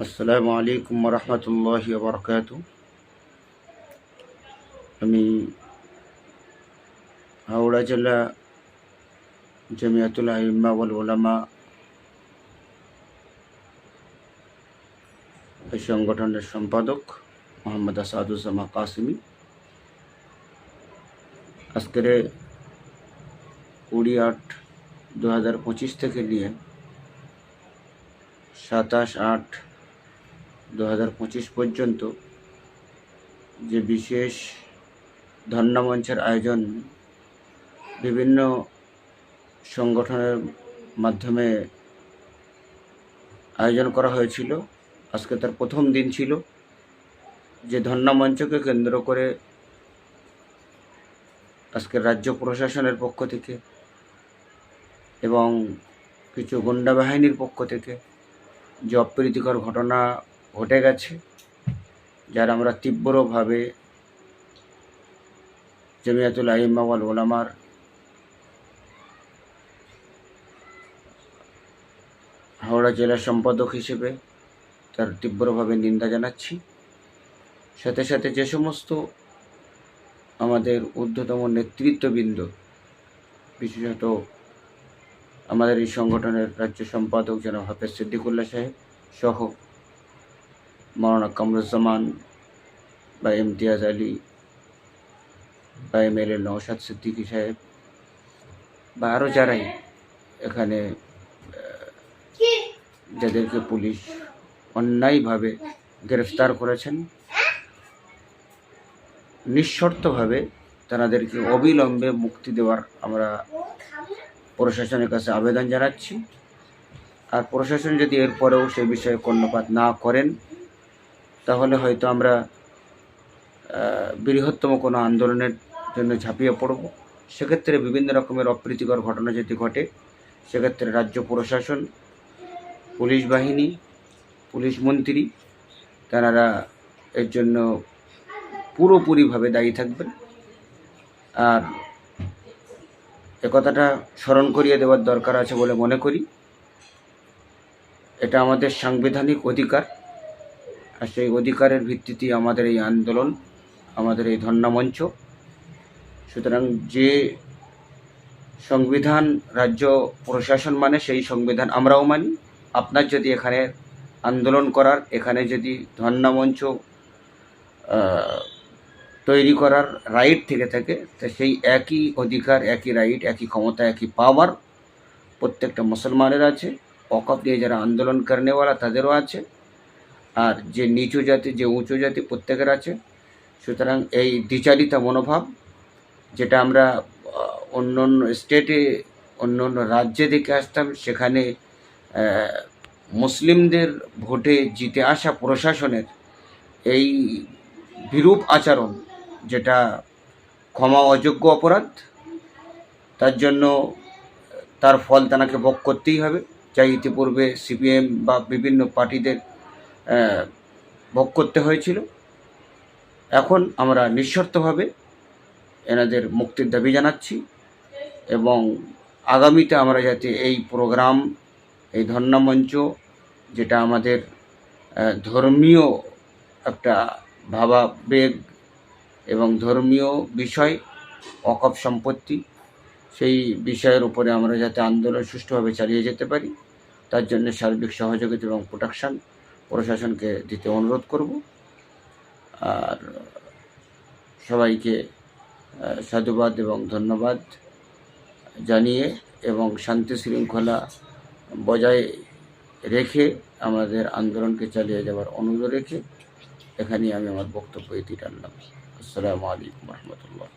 আসসালামু আলাইকুম রহমতুল্লাহ বরকাত আমি হাওড়া জেলা জমিয়াতুল আইম্মা ওয়াল ওলামা এই সংগঠনের সম্পাদক মোহাম্মদ আসাদুজ্জামা কাসিমি। আজকের কুড়ি আট দু হাজার পঁচিশ থেকে নিয়ে সাতাশ আট দু হাজার পঁচিশ পর্যন্ত যে বিশেষ ধর্ণামঞ্চের আয়োজন বিভিন্ন সংগঠনের মাধ্যমে আয়োজন করা হয়েছিল, আজকে তার প্রথম দিন ছিল, যে ধর্ণামঞ্চকে কেন্দ্র করে আজকে রাজ্য প্রশাসনের পক্ষ থেকে এবং কিছু গুন্ডা বাহিনীর পক্ষ থেকে যে অপ্রীতিকর ঘটনা ঘটে গেছে, যার আমরা তীব্রভাবে জমিয়াতুল আইম্মা ওয়াল ওলামার হাওড়া জেলার সম্পাদক হিসেবে তার তীব্রভাবে নিন্দা জানাচ্ছি। সাথে সাথে যে সমস্ত আমাদের ঊর্ধ্বতম নেতৃত্ববৃন্দ, বিশেষত আমাদের এই সংগঠনের রাজ্য সম্পাদক যেন হাফেজ সিদ্দিকুল্লাহ সাহেব সহ মৌলানা কামরুজ্জামান বা ইমতিয়াজ আলী বা M L A Nausad Siddiqui সাহেব বা আরও যারাই এখানে যাদেরকে পুলিশ অন্যায়ভাবে গ্রেফতার করেছেন নিঃশর্তভাবে তাদেরকে অবিলম্বে মুক্তি দেওয়ার আমরা প্রশাসনের কাছে আবেদন জানাচ্ছি। আর প্রশাসন যদি এরপরেও সে বিষয়ে কর্ণপাত না করেন তাহলে হয়তো আমরা বৃহত্তম কোনো আন্দোলনের জন্য ঝাঁপিয়ে পড়ব। সেক্ষেত্রে বিভিন্ন রকমের অপ্রীতিকর ঘটনা যদি ঘটে, সেক্ষেত্রে রাজ্য প্রশাসন, পুলিশ বাহিনী, পুলিশ মন্ত্রী, তারা এর জন্য পুরোপুরিভাবে দায়ী থাকবেন। আর একথাটা স্মরণ করিয়ে দেওয়ার দরকার আছে বলে মনে করি। এটা আমাদের সাংবিধানিক অধিকার। আর সেই অধিকারের ভিত্তিতেই আমাদের এই আন্দোলন, আমাদের এই ধর্ণামঞ্চ। সুতরাং যে সংবিধান রাজ্য প্রশাসন মানে সেই সংবিধান আমরাও মানি। আপনার যদি এখানে আন্দোলন করার, এখানে যদি ধর্ণামঞ্চ তৈরি করার রাইট থেকে থাকে, তা সেই একই অধিকার, একই রাইট একই ক্ষমতা, একই পাওয়ার প্রত্যেকটা মুসলমানের আছে। অকপ নিয়ে যারা আন্দোলন করেনেওয়ালা তাদেরও আছে। আর যে নিচু জাতি, যে উঁচু জাতি প্রত্যেকের আছে। সুতরাং এই দ্বিচারিতা মনোভাব, যেটা আমরা অন্য অন্য স্টেটে অন্য অন্য রাজ্যে দেখে আসতাম, সেখানে মুসলিমদের ভোটে জিতে আসা প্রশাসনের এই বিরূপ আচরণ, যেটা ক্ষমা অযোগ্য অপরাধ, তার জন্য, তার ফল তাকে ভোগ করতেই হবে। যা ইতিপূর্বে সিপিএম বা বিভিন্ন পার্টিদের ভোগ করতে হয়েছিল। এখন আমরা নিঃশর্তভাবে এনাদের মুক্তির দাবি জানাচ্ছি এবং আগামীতে আমরা যাতে এই প্রোগ্রাম, এই ধর্ণামঞ্চ যেটা আমাদের ধর্মীয় একটা ভাবাবেগ এবং ধর্মীয় বিষয়, অকপ সম্পত্তি, সেই বিষয়ের উপরে আমরা যাতে আন্দোলন সুষ্ঠুভাবে চালিয়ে যেতে পারি। তার জন্য সার্বিক সহযোগিতা এবং প্রোটেকশন প্রশাসনকে দিতে অনুরোধ করব। আর সবাইকে সাধুবাদ এবং ধন্যবাদ জানিয়ে এবং শান্তি শৃঙ্খলা বজায় রেখে আমাদের আন্দোলনকে চালিয়ে যাওয়ার অনুরোধ রেখে এখানেই আমি আমার বক্তব্য এটি টানলাম। আসসালামু আলাইকুম রহমতুল্লাহ।